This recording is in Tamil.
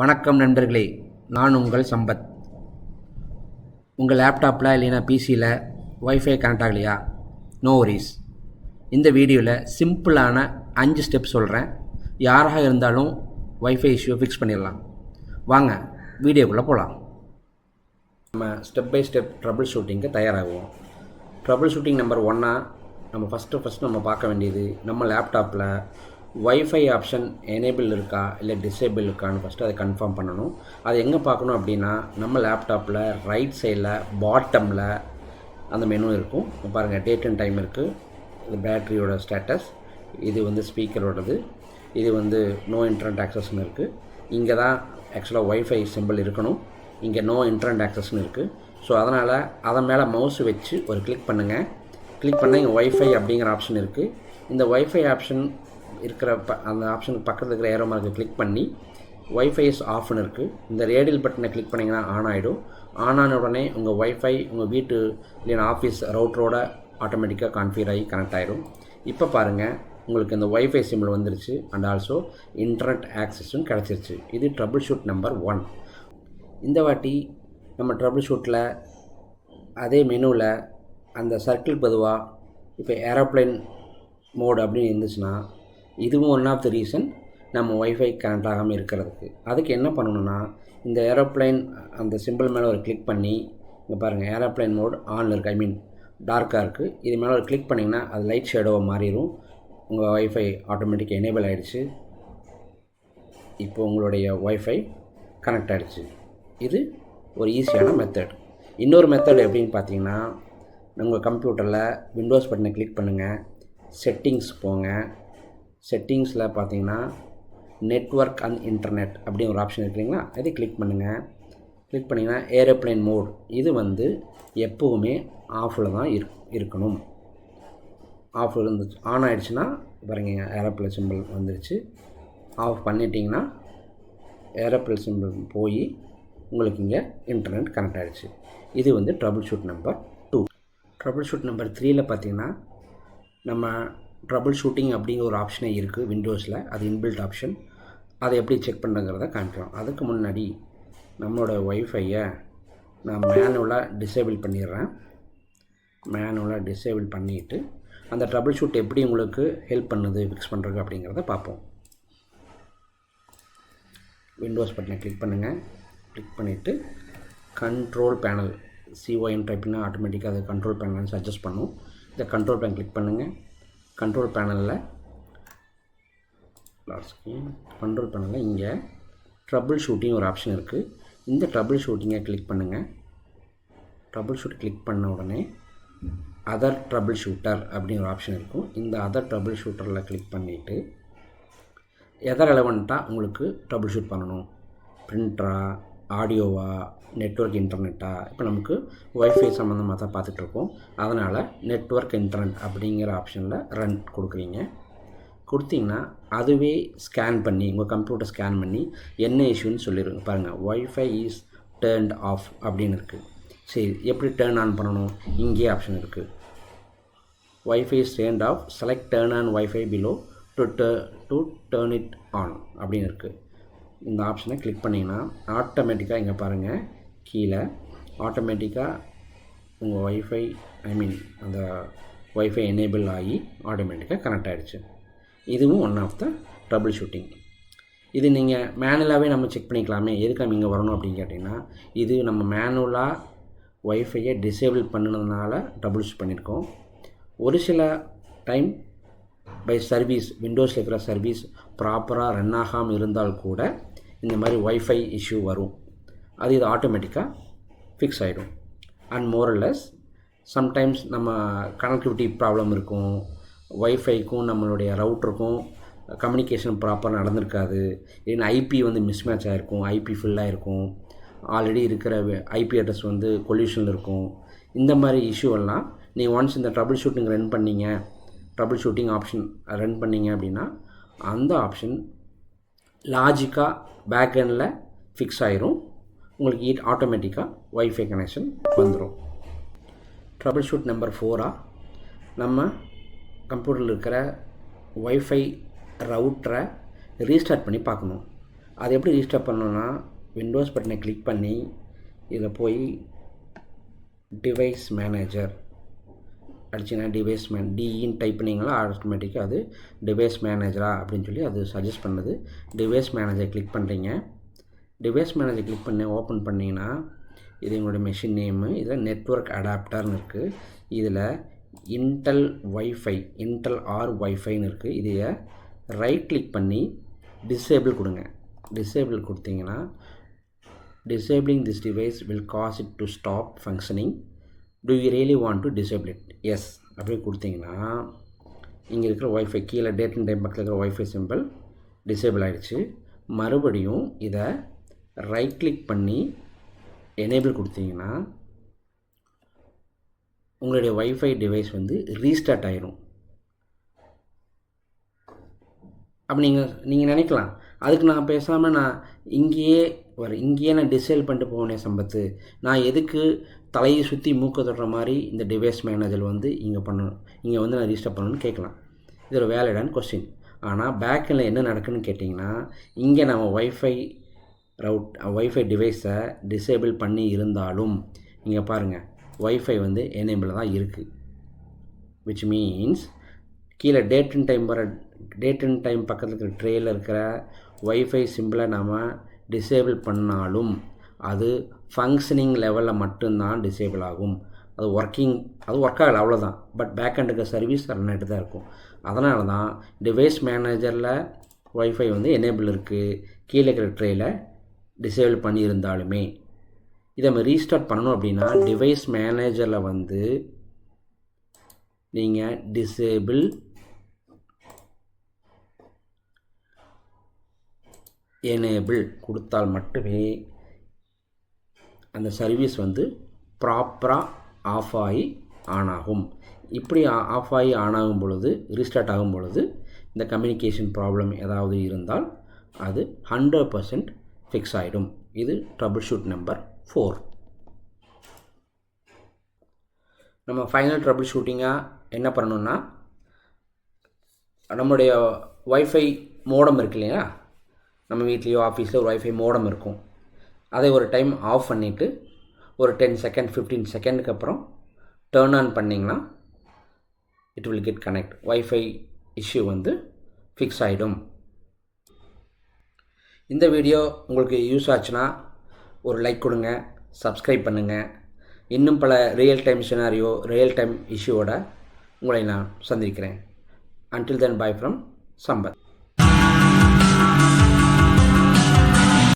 வணக்கம் நண்பர்களே நான் உங்கள் சம்பத். உங்கள் லேப்டாப்பில் இல்லைன்னா பிசியில் ஒய்ஃபை கனெக்ட் ஆகலையா? நோ வரிஸ் இந்த வீடியோவில் சிம்பிளான அஞ்சு ஸ்டெப் சொல்கிறேன் யாராக இருந்தாலும் ஒய்ஃபை இஷ்யூ ஃபிக்ஸ் பண்ணிடலாம். வாங்க வீடியோக்குள்ளே போகலாம் நம்ம ஸ்டெப் பை ஸ்டெப் ட்ரபிள் ஷூட்டிங்க்கு தயாராகுவோம். ட்ரபிள் ஷூட்டிங் நம்பர் ஒன்னா நம்ம ஃபஸ்ட்டு ஃபஸ்ட்டு நம்ம பார்க்க வேண்டியது நம்ம லேப்டாப்பில் வைஃபை ஆப்ஷன் எனேபிள் இருக்கா இல்லை டிசேபிள் இருக்கான்னு ஃபஸ்ட்டு அதை கன்ஃபார்ம் பண்ணணும். அது எங்கே பார்க்கணும் அப்படின்னா நம்ம லேப்டாப்பில் ரைட் சைடில் பாட்டமில் அந்த மெனு இருக்கும். பாருங்கள் டேட் அண்ட் டைம் இருக்குது இது பேட்டரியோட ஸ்டேட்டஸ் இது வந்து ஸ்பீக்கரோடது இது வந்து நோ இன்டர்நெட் ஆக்சஸ்னு இருக்குது இங்கே தான் ஆக்சுவலாக ஒய்ஃபை சிம்பிள் இருக்கணும். இங்கே நோ இன்டர்நெட் ஆக்சஸ்னு இருக்குது ஸோ அதனால் அதன் மேலே மவுஸ் வச்சு ஒரு கிளிக் பண்ணுங்கள் கிளிக் பண்ணால் இங்கே ஒய்ஃபை அப்படிங்கிற ஆப்ஷன் இருக்குது இந்த ஒய்ஃபை ஆப்ஷன் இருக்கிற ப அந்த ஆப்ஷனுக்கு பக்கத்தில் இருக்கிற ஏரோ மார்க்கை கிளிக் பண்ணி ஒய்ஃபை இஸ் ஆஃப்னு இருக்குது இந்த ரேடியல் பட்டனை கிளிக் பண்ணிங்கன்னா ஆன் ஆகிடும் ஆன் ஆன உடனே உங்கள் ஒய்ஃபை உங்கள் வீட்டு இல்லைன்னா ஆஃபீஸ் ரவுட்டரோட ஆட்டோமேட்டிக்காக கான்ஃபிகர் ஆகி கனெக்ட் ஆகிடும் இப்போ பாருங்கள் உங்களுக்கு இந்த ஒய்ஃபை சிம்பிள் வந்துருச்சு அண்ட் ஆல்சோ இன்டர்நெட் ஆக்சஸும் கிடச்சிருச்சு. இது ட்ரபிள் ஷூட் நம்பர் ஒன் இந்த வாட்டி நம்ம ட்ரபிள் ஷூட்டில் அதே மெனுவில் அந்த சர்க்கிள் பொதுவாக இப்போ ஏரோப்ளேன் மோட் அப்படின்னு இருந்துச்சுன்னா இதுவும் ஒன் ஆஃப் த ரீசன் நம்ம ஒய்ஃபை கனெக்ட் ஆகாமல் இருக்கிறதுக்கு. அதுக்கு என்ன பண்ணணும்னா இந்த ஏரோப்ளேன் அந்த சிம்பிள் மேலே ஒரு கிளிக் பண்ணி இங்கே பாருங்கள் ஏரோப்ளேன் மோட் ஆனில் இருக்குது ஐ மீன் டார்க்காக இருக்குது இது மேலே ஒரு கிளிக் பண்ணிங்கன்னா அது லைட் ஷேடோவாக மாறிடும் உங்கள் ஒய்ஃபை ஆட்டோமேட்டிக் எனேபிள் ஆகிடுச்சு இப்போ உங்களுடைய ஒய்ஃபை கனெக்ட் ஆகிடுச்சு இது ஒரு ஈஸியான மெத்தட் இன்னொரு மெத்தட் எப்படின்னு பார்த்தீங்கன்னா உங்கள் கம்ப்யூட்டரில் விண்டோஸ் பட்டனை கிளிக் பண்ணுங்கள் செட்டிங்ஸ் போங்க. செட்டிங்ஸில் பார்த்தீங்கன்னா நெட்ஒர்க் அண்ட் இன்டர்நெட் அப்படின்னு ஒரு ஆப்ஷன் இருக்குங்களா அதை கிளிக் பண்ணுங்கள் கிளிக் பண்ணிங்கன்னா ஏரோப்ளேன் மோட் இது வந்து எப்போவுமே ஆஃபில் தான் இருக் இருக்கணும். ஆஃப் இருந்துச்சு ஆன் ஆகிடுச்சுன்னா பாருங்க ஏரோப்ளேன் சிம்பிள் வந்துருச்சு. ஆஃப் பண்ணிட்டீங்கன்னா ஏரோப்ளேன் சிம்பிள் போய் உங்களுக்கு இங்கே இன்டர்நெட் கனெக்ட் ஆகிடுச்சு இது வந்து troubleshoot number two troubleshoot number த்ரீயில் பார்த்தீங்கன்னா நம்ம ட்ரபுள் ஷூட்டிங் அப்படிங்கிற ஒரு ஆப்ஷனே இருக்குது விண்டோஸில் அது இன்பில்ட் ஆப்ஷன் அதை எப்படி செக் பண்ணுறங்கிறத காமிக்கிறோம் அதுக்கு முன்னாடி நம்மளோட ஒய்ஃபையை நான் மேனுவலாக டிசேபிள் பண்ணிடுறேன். மேனுவலாக டிசேபிள் பண்ணிவிட்டு அந்த ட்ரபிள் ஷூட் எப்படி உங்களுக்கு ஹெல்ப் பண்ணுது ஃபிக்ஸ் பண்ணுறது அப்படிங்கிறத பார்ப்போம். விண்டோஸ் பட்டனை கிளிக் பண்ணுங்கள் கிளிக் பண்ணிவிட்டு கண்ட்ரோல் பேனல் சிஓஎன் டைப்னா ஆட்டோமேட்டிக்காக அது கண்ட்ரோல் பேனல் சஜஸ்ட் பண்ணும். இந்த கண்ட்ரோல் பேன் கிளிக் பண்ணுங்கள் கண்ட்ரோல் பேனலில் கண்ட்ரோல் பேனலில் இங்கே ட்ரபுள் ஷூட்டிங் ஒரு ஆப்ஷன் இருக்குது இந்த ட்ரபுள் ஷூட்டிங்கை கிளிக் பண்ணுங்கள் ட்ரபுள் ஷூட் கிளிக் பண்ண உடனே அதர் ட்ரபிள் ஷூட்டர் அப்படின்னு ஒரு ஆப்ஷன் இருக்கும். இந்த அதர் ட்ரபிள் ஷூட்டரில் கிளிக் பண்ணிவிட்டு எதை ரெலவெண்ட்டாக உங்களுக்கு ட்ரபிள் ஷூட் பண்ணணும்? பிரிண்டரா ஆடியோவா நெட்ஒர்க் இன்டர்நெட்டா? இப்போ நமக்கு ஒய்ஃபை சம்மந்தமாக தான் பார்த்துட்ருக்கோம். அதனால் நெட்ஒர்க் இன்டர்நெட் அப்படிங்கிற ஆப்ஷனில் ரன் கொடுக்குறீங்க. கொடுத்தீங்கன்னா அதுவே ஸ்கேன் பண்ணி உங்கள் கம்ப்யூட்டர் ஸ்கேன் பண்ணி என்ன இஷ்யூன்னு சொல்லிடுங்க. பாருங்கள் ஒய்ஃபை இஸ் டேர்ன்ட் ஆஃப் அப்படின்னு இருக்குது சரி எப்படி டேர்ன் ஆன் பண்ணணும்? இங்கேயே ஆப்ஷன் இருக்குது wifi is turned off select turn on wifi below to to turn it on அப்படின்னு இருக்குது இந்த ஆப்ஷனை கிளிக் பண்ணிங்கன்னா ஆட்டோமேட்டிக்காக இங்கே பாருங்கள் கீழே. ஆட்டோமேட்டிக்காக உங்கள் ஒய்ஃபை ஐ மீன் அந்த ஒய்ஃபை எனேபிள் ஆகி ஆட்டோமேட்டிக்காக கனெக்ட் ஆகிடுச்சு இதுவும் one of the troubleshooting இது நீங்கள் மேனுவலாகவே நம்ம செக் பண்ணிக்கலாமே எதுக்கு நம்ம இங்கே வரணும் அப்படின்னு கேட்டிங்கன்னா இது நம்ம மேனுவலாக ஒய்ஃபையை டிசேபிள் பண்ணினதுனால ட்ரபிள் ஷூட் பண்ணியிருக்கோம் ஒரு சில டைம் பை சர்வீஸ் விண்டோஸில் இருக்கிற சர்வீஸ் ப்ராப்பராக ரன் ஆகாமல் இருந்தால் கூட இந்த மாதிரி ஒய்ஃபை இஷ்யூ வரும். அது இது ஆட்டோமேட்டிக்காக ஃபிக்ஸ் ஆகிடும் அண்ட் மோரல்லஸ் சம்டைம்ஸ் நம்ம கனெக்டிவிட்டி ப்ராப்ளம் இருக்கும். ஒய்ஃபைக்கும் நம்மளுடைய ரவுட்டருக்கும் கம்யூனிகேஷன் ப்ராப்பராக நடந்திருக்காது. இல்லைன்னா ஐபி வந்து மிஸ்மேட்ச் ஆகிருக்கும் ஐபி ஃபில்லாக இருக்கும் ஆல்ரெடி இருக்கிற ஐபி அட்ரஸ் வந்து கொல்யூஷனில் இருக்கும். இந்த மாதிரி இஷ்யூ எல்லாம் நீங்கள் ஒன்ஸ் இந்த ட்ரபிள் ஷூட்டிங் ரன் பண்ணீங்க ட்ரபிள் ஷூட்டிங் ஆப்ஷன் ரன் பண்ணீங்க அப்படின்னா அந்த ஆப்ஷன் லாஜிக்காக பேக்கெண்டில் ஃபிக்ஸ் ஆயிரும். உங்களுக்கு ஈட் ஆட்டோமேட்டிக்காக ஒய்ஃபை கனெக்ஷன் வந்துடும் ட்ரபிள் ஷூட் நம்பர் ஃபோராக நம்ம கம்ப்யூட்டரில் இருக்கிற ஒய்ஃபை ரவுட்டரை ரீஸ்டார்ட் பண்ணி பார்க்கணும். அது எப்படி ரீஸ்டார்ட் பண்ணணும்னா விண்டோஸ் பட்டனை கிளிக் பண்ணி இதில் போய் டிவைஸ் மேனேஜர் அடிச்சிங்கன்னா டிவைஸ் மேன் டிஇன்னு டைப் பண்ணிங்களா ஆட்டோமேட்டிக்காக அது டிவைஸ் மேனேஜரா அப்படின்னு சொல்லி அது சஜஸ்ட் பண்ணுது. டிவைஸ் மேனேஜர் கிளிக் பண்ணுறீங்க டிவைஸ் மேனேஜர் கிளிக் பண்ணி ஓப்பன் பண்ணிங்கன்னா இது எங்களுடைய மெஷின் நேமு இதில் நெட்ஒர்க் அடாப்டர்னு இருக்குது இதில் இன்டெல் வைஃபை இன்டெல் ஆர் ஒய்ஃபைன்னு இருக்குது இதையை ரைட் கிளிக் பண்ணி டிசேபிள் கொடுங்க. டிசேபிள் கொடுத்தீங்கன்னா disabling this device will cause it to stop functioning. Do you really want to disable it yes அப்படியே கொடுத்தீங்கன்னா இங்கே இருக்கிற ஒய்ஃபை கீழே டேட் அண்ட் டைம் பக்கத்தில் இருக்கிற ஒய்ஃபை சிம்பிள் டிசேபிள் ஆகிடுச்சு மறுபடியும் இதை ரைட் கிளிக் பண்ணி எனேபிள் கொடுத்தீங்கன்னா உங்களுடைய ஒய்ஃபை டிவைஸ் வந்து ரீஸ்டார்ட் ஆயிரும். அப்போ நீங்கள் நீங்கள் நினைக்கலாம். அதுக்கு நான் பேசாமல் நான் இங்கேயே வர இங்கேயே நான் டிசைல் பண்ணிட்டு போனே சம்பத்து நான் எதுக்கு தலையை சுற்றி மூக்க தொடுற மாதிரி இந்த டிவைஸ் மேனேஜர் வந்து இங்கே பண்ணணும். இங்கே வந்து நான் ரிஜிஸ்டர் பண்ணணும்னு கேட்கலாம். இது ஒரு வேலிடான கொஸ்டின் ஆனால் பேக்கில் என்ன நடக்குன்னு கேட்டிங்கன்னா இங்கே நம்ம ஒய்ஃபை ரவுட் ஒய்ஃபை டிவைஸை டிசேபிள் பண்ணி இருந்தாலும் இங்கே பாருங்கள் ஒய்ஃபை வந்து எனேபிள் தான் இருக்குது விச் மீன்ஸ் கீழே டேட் அண்ட் டைம் வர டேட் அண்ட் டைம் பக்கத்தில் இருக்கிற ட்ரேயில் இருக்கிற ஒய்ஃபை சிம்பிளை நாம் டிசேபிள் பண்ணாலும் அது ஃபங்க்ஷனிங் லெவலில் மட்டும்தான் டிசேபிள் ஆகும். அது ஒர்க்கிங் அது ஒர்க் ஆகலை அவ்வளோதான் பட் பேக் அண்டுக்கு சர்வீஸ் ரன் ஆகிட்டு தான் இருக்கும். அதனால தான் டிவைஸ் மேனேஜரில் ஒய்ஃபை வந்து எனேபிள் இருக்குது கீழே இருக்கிற ட்ரேயில் டிசேபிள் பண்ணியிருந்தாலுமே. இதை நம்ம ரீஸ்டார்ட் பண்ணணும் அப்படின்னா டிவைஸ் மேனேஜரில் வந்து நீங்கள் டிசேபிள் எனேபிள் கொடுத்தால் மட்டுமே அந்த சர்வீஸ் வந்து ப்ராப்பராக ஆஃப் ஆகி ஆன் ஆகும். இப்படி ஆஃப் ஆகி ஆன் ஆகும் பொழுது ரீஸ்டார்ட் ஆகும் பொழுது இந்த கம்யூனிகேஷன் ப்ராப்ளம் ஏதாவது இருந்தால் அது ஹண்ட்ரட் பர்சன்ட் ஃபிக்ஸ் ஆகிடும் இது ட்ரபிள் ஷூட் நம்பர் ஃபோர் நம்ம ஃபைனல் ட்ரபிள் ஷூட்டிங்காக என்ன பண்ணணுன்னா நம்முடைய ஒய்ஃபை மோடம் இருக்கு இல்லையா? நம்ம வீட்லேயோ ஆஃபீஸில் ஒரு ஒய்ஃபை மோடம் இருக்கும். அதை ஒரு டைம் ஆஃப் பண்ணிவிட்டு ஒரு டென் செகண்ட் ஃபிஃப்டீன் செகண்டுக்கு அப்புறம் டேர்ன் ஆன் பண்ணிங்கன்னா it will get connect wifi issue வந்து ஃபிக்ஸ் ஆகிடும் இந்த வீடியோ உங்களுக்கு யூஸ் ஆச்சுன்னா ஒரு லைக் கொடுங்க சப்ஸ்கிரைப் பண்ணுங்கள் இன்னும் பல real time scenario real time இஷ்யூவோட உங்களை நான் சந்திக்கிறேன். Until then bye from Sampath